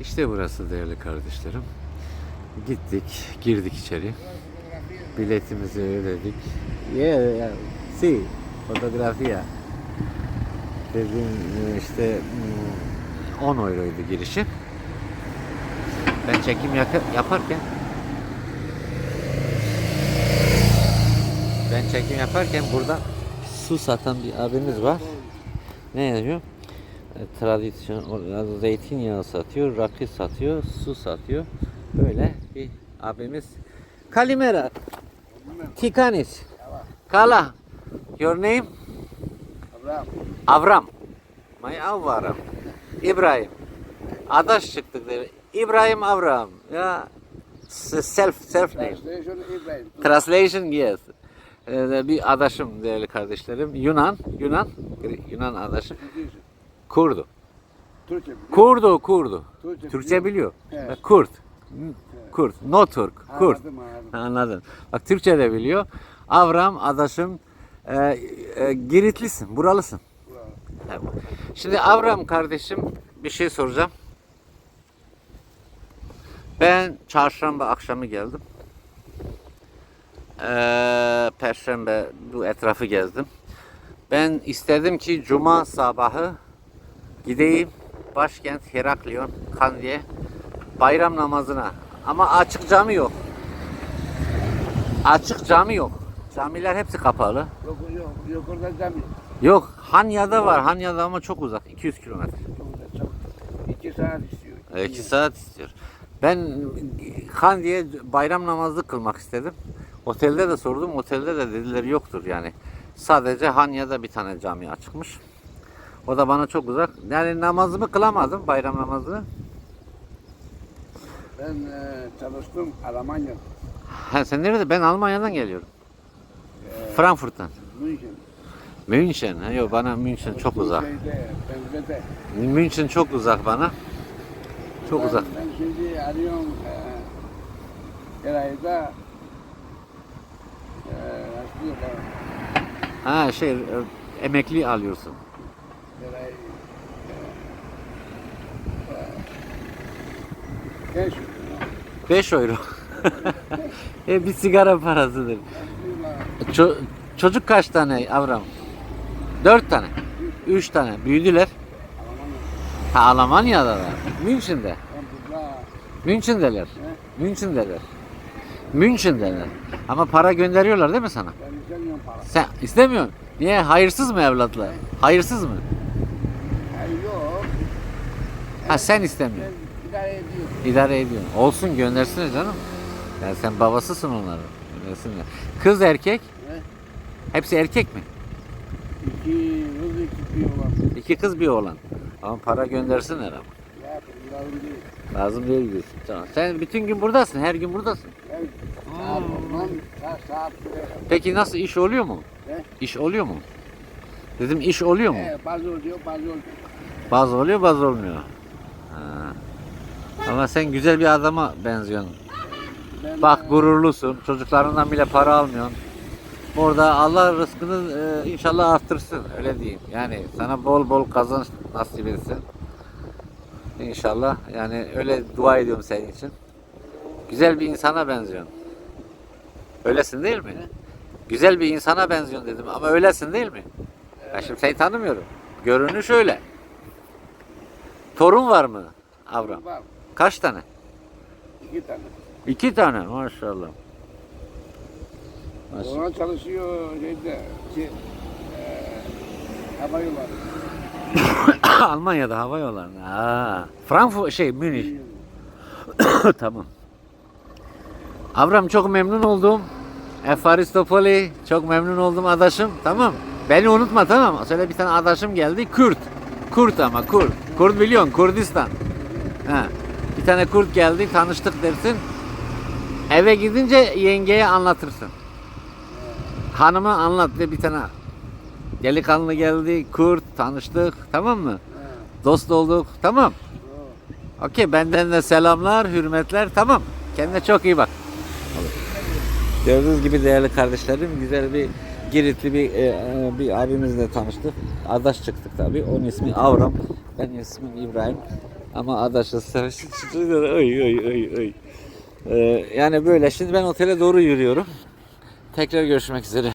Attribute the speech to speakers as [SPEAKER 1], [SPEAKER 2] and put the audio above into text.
[SPEAKER 1] İşte burası değerli kardeşlerim. Gittik, girdik içeri. Biletimizi ödedik. Yeah, yeah. Si, fotoğrafya. Dedim işte mm, 10 euroydu girişi. Ben çekim yaparken ben çekim yaparken burada su satan bir abimiz var. Ne yazıyor? E, Tradisyon zeytinyağı satıyor, rakı satıyor, su satıyor. Böyle bir abimiz. Kalimera. Tikanis. Kala. Your name?
[SPEAKER 2] Abraham.
[SPEAKER 1] Avram. My Avram. İbrahim. Adaş çıktık dedi. İbrahim Avram. Ya self self name.
[SPEAKER 2] Translation İbrahim.
[SPEAKER 1] Translation yes. Ee, bir adaşım değerli kardeşlerim. Yunan, Yunan, Yunan adaşım. Kurdu.
[SPEAKER 2] Türkçe.
[SPEAKER 1] Kurdu, Kurdu.
[SPEAKER 2] Türkçe
[SPEAKER 1] Türkçe biliyor.
[SPEAKER 2] Evet.
[SPEAKER 1] Kurt. Kurt. No Türk. Kurt.
[SPEAKER 2] Anladım anladım.
[SPEAKER 1] Anladın. Bak Türkçe de biliyor. Avram adaşım e, e, Giritlisin, buralısın. Evet. Şimdi Avram kardeşim bir şey soracağım. Ben çarşamba akşamı geldim. Ee, Perşembe bu etrafı gezdim. Ben istedim ki cuma sabahı gideyim başkent Heraklion Kandye bayram namazına. Ama açık cami yok. Açık cami yok. Camiler hepsi kapalı.
[SPEAKER 2] Yok yok yok orada cami.
[SPEAKER 1] Yok Hanya'da var. Hanya'da ama çok uzak. 200 kilometre.
[SPEAKER 2] İki saat istiyor.
[SPEAKER 1] 2 saat istiyor. Ben Kandye bayram namazı kılmak istedim. Otelde de sordum. Otelde de dediler yoktur yani. Sadece Hanya'da bir tane cami açıkmış. O da bana çok uzak. Yani namazımı kılamadım bayram namazını.
[SPEAKER 2] Ben e, çalıştım Almanya'da.
[SPEAKER 1] Ha, sen nerede? Ben Almanya'dan geliyorum. Frankfurt'tan.
[SPEAKER 2] München.
[SPEAKER 1] München. Ha, yok bana München çok uzak.
[SPEAKER 2] Şeyde.
[SPEAKER 1] München çok uzak bana. Çok
[SPEAKER 2] Ben-
[SPEAKER 1] uzak.
[SPEAKER 2] Ben şimdi arıyorum e, her ayda e.
[SPEAKER 1] Ha şey e, emekli alıyorsun.
[SPEAKER 2] Her ay e, e, Genç.
[SPEAKER 1] 5 euro. e, bir sigara parasıdır. Ço- çocuk kaç tane Avram? 4 tane. 3 tane. Büyüdüler. Ha Almanya'da da.
[SPEAKER 2] Burada
[SPEAKER 1] München'deler. München'deler. München'deler. Ama para gönderiyorlar değil mi sana?
[SPEAKER 2] ben istemiyorum para.
[SPEAKER 1] Sen istemiyorsun. Niye? Hayırsız mı evlatlar? Hayırsız mı? Ha sen istemiyorsun.
[SPEAKER 2] Ben idare ediyorum.
[SPEAKER 1] İdare ediyorsun. Olsun göndersene canım. Yani sen babasısın onların. Göndersinler. Kız erkek.
[SPEAKER 2] He?
[SPEAKER 1] Hepsi erkek mi?
[SPEAKER 2] İki kız iki bir olan.
[SPEAKER 1] İki kız bir oğlan. Ama para göndersinler ama.
[SPEAKER 2] Ya lazım değil.
[SPEAKER 1] Lazım değil diyorsun. Tamam. Sen bütün gün buradasın. Her gün buradasın.
[SPEAKER 2] Ben saat. Saat.
[SPEAKER 1] Peki nasıl iş oluyor mu?
[SPEAKER 2] He?
[SPEAKER 1] İş oluyor mu? Dedim iş oluyor mu?
[SPEAKER 2] He, bazı oluyor bazı oluyor.
[SPEAKER 1] Bazı oluyor bazı olmuyor. Ha. Ama sen güzel bir adama benziyorsun.
[SPEAKER 2] Ben,
[SPEAKER 1] Bak gururlusun. Çocuklarından bile para almıyorsun. Burada Allah rızkını e, inşallah arttırsın. Öyle diyeyim. Yani sana bol bol kazanç nasip etsin. İnşallah. Yani öyle dua ediyorum senin için. Güzel bir insana benziyorsun. Öylesin değil mi? Güzel bir insana benziyorsun dedim ama öylesin değil mi? Ben şimdi seni tanımıyorum. Görünüş öyle. Torun var mı Avram?
[SPEAKER 2] Var.
[SPEAKER 1] Kaç tane?
[SPEAKER 2] İki tane.
[SPEAKER 1] İki tane maşallah. Maşallah.
[SPEAKER 2] Ona çalışıyor şeyde. Şey, e, hava yolları.
[SPEAKER 1] Almanya'da hava yollarında. Ha. Frankfurt şey Münih. tamam. Avram çok memnun oldum. Efaristopoli çok memnun oldum adaşım. Tamam. Beni unutma tamam. Söyle bir tane adaşım geldi. Kürt. Kürt ama Kürt. Kürt biliyorsun Kürdistan. Ha. Bir tane Kürt geldi tanıştık dersin. Eve gidince yengeye anlatırsın. Hanıma anlat de bir tane delikanlı geldi. Kürt tanıştık. Tamam mı? Dost olduk. Tamam. Okey benden de selamlar, hürmetler. Tamam. Kendine çok iyi bak. Gördüğünüz gibi değerli kardeşlerim güzel bir Giritli bir e, e, bir abimizle tanıştık. Adaş çıktık tabii. Onun ismi Avram. Ben ismim İbrahim. Ama adaşız. Oy oy oy oy. Ee, yani böyle. Şimdi ben otele doğru yürüyorum. Tekrar görüşmek üzere.